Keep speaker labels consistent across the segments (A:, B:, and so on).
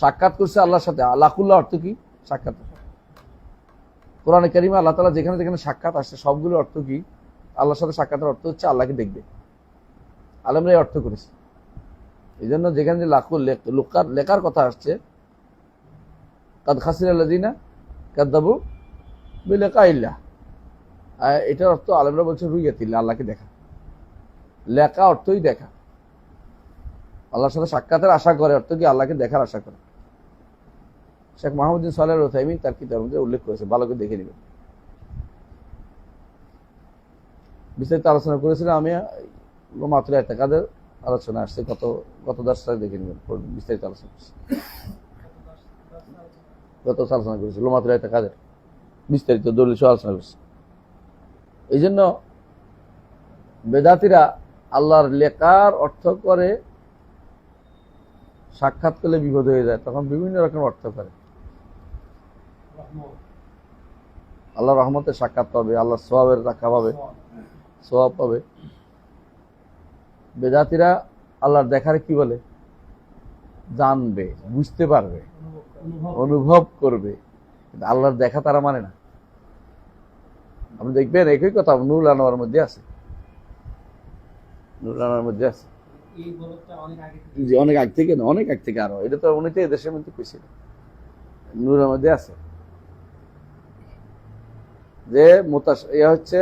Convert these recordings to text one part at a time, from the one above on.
A: সাক্ষাৎ করছে আল্লাহর সাথে। আল্লাহুল্লাহ অর্থ কি? সাক্ষাৎ। কোরআনে কারিমে আল্লাহ তালা যেখানে যেখানে সাক্ষাৎ আসছে, সবগুলো অর্থ কি? আল্লাহর সাথে সাক্ষাতের অর্থ হচ্ছে আল্লাহকে দেখবে। আলমরা অর্থ করেছে। এই জন্য যেখানে যে লাখু লোকার, লেখার কথা আসছে, কাদ খাসির আল্লাদিনা কাদ্দাবু বিলেকা ইল্লাহ এটার অর্থ আলমরা বলছে রুইয়াতিল্লা আল্লাহকে দেখা। লেখা অর্থই দেখা। আল্লাহর সাথে সাক্ষাতের আশা করে, অর্থ কি? আল্লাহকে দেখার আশা করে। শেখ মাহমুদ্দিন সাল্লাহ রোথাইমিন তার কিতাবের মধ্যে উল্লেখ করেছে। ভালো করে দেখে নেবেন। বিস্তারিত আলোচনা করেছিলাম আমি মাত্র একটা কাদের আলোচনা আসছে গত গত দশটা দেখে নেবেন বিস্তারিত আলোচনা করছি। গত আলোচনা করেছি লোমাত্র একটা কাদের বিস্তারিত সহ আলোচনা করছি। এই জন্য বেদাতিরা আল্লাহর লেখার অর্থ করে সাক্ষাৎ করলে বিপদ হয়ে যায়, তখন বিভিন্ন রকম অর্থ করে। আল্লাহ রহমতের সাক্ষাৎ পাবে আল্লাহ সোয়াবের রাখা পাবে সোয়াব পাবে। বেদাতিরা আল্লাহর দেখার কি বলে? জানবে, বুঝতে পারবে, অনুভব করবে। আল্লাহর দেখা তারা মানে না। আপনি দেখবেন একই কথা নুরুল আনোয়ার মধ্যে আছে। নুরুল আনোয়ার মধ্যে আছে।
B: অনেক আগে থেকে
A: অনেক আগ থেকে আরও এটা তো উনি দেশের মধ্যে কইছিল নুরের মধ্যে আছে। যে মোতাস ইয়া হচ্ছে,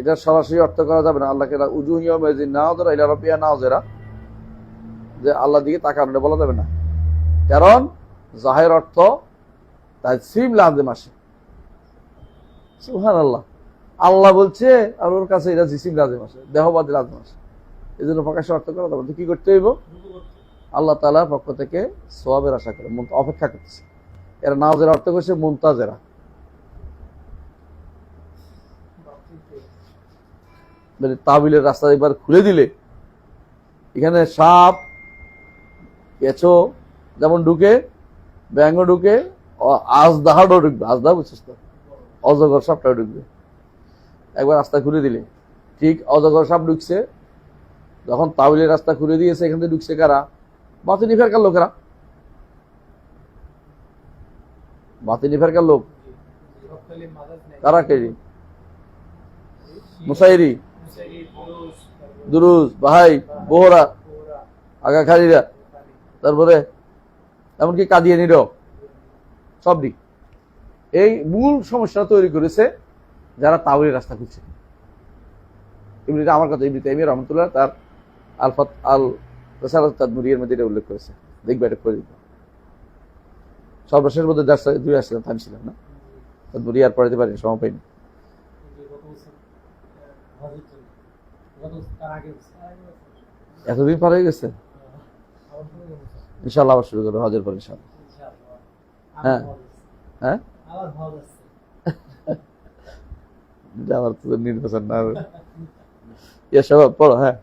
A: এটা সরাসরি অর্থ করা যাবে না। আল্লাহকে উজুহিয়া মেজিন নাও ধরা ইলা রবিয়া নাও জেরা যে আল্লাহ দিকে তাকানো বলা যাবে না। কারণ, জাহের অর্থ তাই সিম লাজেম আসে। সুহান আল্লাহ আল্লাহ বলছে, আর ওর কাছে এটা জিসিম লাজেম আসে, দেহবাদী লাজেম মাসে এই জন্য প্রকাশ্যে অর্থ করা যাবে কি করতে হইব? আল্লাহ তালার পক্ষ থেকে সোয়াবের আশা করে অপেক্ষা করতেছে। এরা নাওজের অর্থ করছে মুমতাজেরা মানে তাবিলের রাস্তা একবার খুলে দিলে, এখানে সাপ, কেঁচো যেমন ঢুকে ব্যাঙ্গ ঢুকে আজদাহাডও ঢুকবে আজদা বুঝছিস তো? অজগর সাপটাও ঢুকবে। একবার রাস্তা খুলে দিলে। ঠিক অজগর সাপ ঢুকছে, যখন তাবিলের রাস্তা খুলে দিয়েছে, এখান থেকে ঢুকছে কারা? বাতিনি ফেরকার লোকেরা। বাতিনি ফেরকার লোক। কারা কেজি মুসাইরি। দুরুজ বাহাই বোহরা
B: ওরা
A: আগা খালিরা, তারপরে, এমনকি কাদিয়ানিরও সব দিক। এই মূল সমস্যা তৈরি করেছে যারা তাওয়ারি রাস্তা খুঁজছে। এমনিতে আমার কথা এমনিতে এমি রহমতুল্লাহ তার আলফাত আল রসালত তাদমুরিয়ের মধ্যে এটা উল্লেখ করেছে। দেখবে এটা করে সর্বশেষ মধ্যে দুই আসছিলাম থামছিলাম না। তাদমুরি আর পড়াতে পারিনি, সময় পাইনি। এতদিন পার হয়ে গেছে? ইনশাল্লাহ আবার শুরু করব, হজের পর ইনশাল্লাহ হ্যাঁ। হ্যাঁ?
B: আবার হজ আছে
A: এটা আমার তো নির্বাচন না। হবে এসব পড়ো হ্যাঁ।